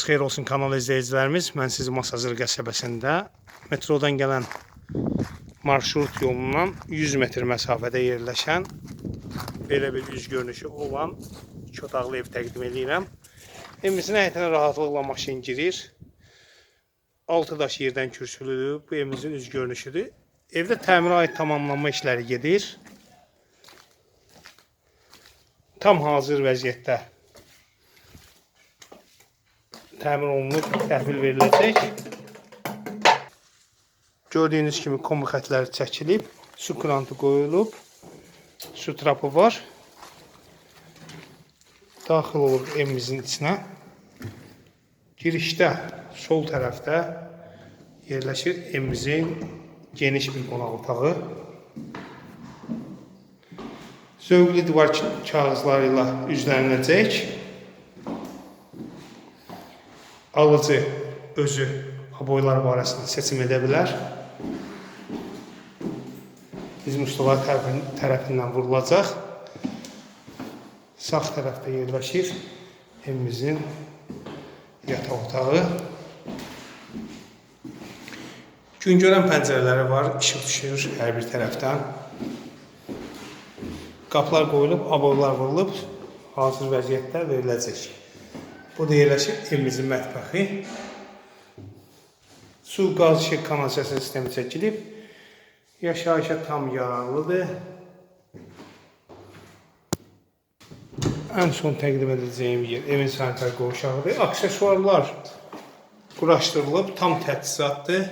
Xeyir olsun kanal izləyicilərimiz. Mən sizi Masazır qəsəbəsində metrodan gələn marşrut yolundan 100 metr məsafədə yerləşən belə bir üz görünüşü olan iki otaqlı ev təqdim edirəm. Evimizin həyətinə rahatlıqla maşın girir. 6 daş yerdən kürsülüdür. Bu evimizin üz görünüşüdür. Evdə təmirə aid tamamlanma işləri gedir. Tam hazır vəziyyətdə təmir olunub, təhvil veriləcək. Gördüyünüz kimi komu xətləri çəkilib, su krantı qoyulub, su trapı var. Daxil oluruq evimizin içinə. Girişdə sol tərəfdə yerləşir evimizin geniş bir qonaq otağı. Zövqlü divar kağızları ilə üzləniləcək. Alıcı özü aboylar barəsində seçim edə bilər. Bizim ustalar tərəfin- tərəfindən vurulacaq. Sağ tərəfdə yerləşir evimizin yataq otağı. Güngörən pəncərələri var, işıq düşür hər bir tərəfdən. Qapılar qoyulub, aboylar vurulub, hazır vəziyyətdə veriləcək. Burada yerləşir evimizin mətbəxi. Su, qaz, işıq, kanalizasiya sistemi çəkilib. Yaşayışa tam yararlıdır. Ən son təqdim edəcəyim yer evin sanitar qovşağıdır. Aksesuarlar quraşdırılıb, tam təchizatdır.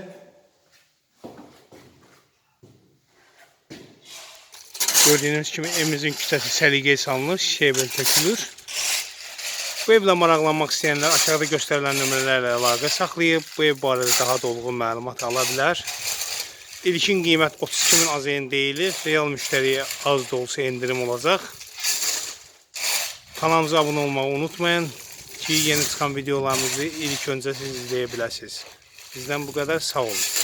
Gördüyünüz kimi evimizin küçəsi səliqəyə salınır, şişəyə tökülür. Bu evlə maraqlanmaq istəyənlər aşağıda göstərilən nömrələrlə əlaqə saxlayıb bu ev barədə daha dolğun məlumat ala bilər. İlkin qiymət 32 min AZN deyilir. Real müştəriyə az da olsa endirim olacaq. Kanalımıza abunə olmağı unutmayın ki, yeni çıxan videolarımızı ilk öncə siz izləyə biləsiniz. Bizdən bu qədər sağ olun.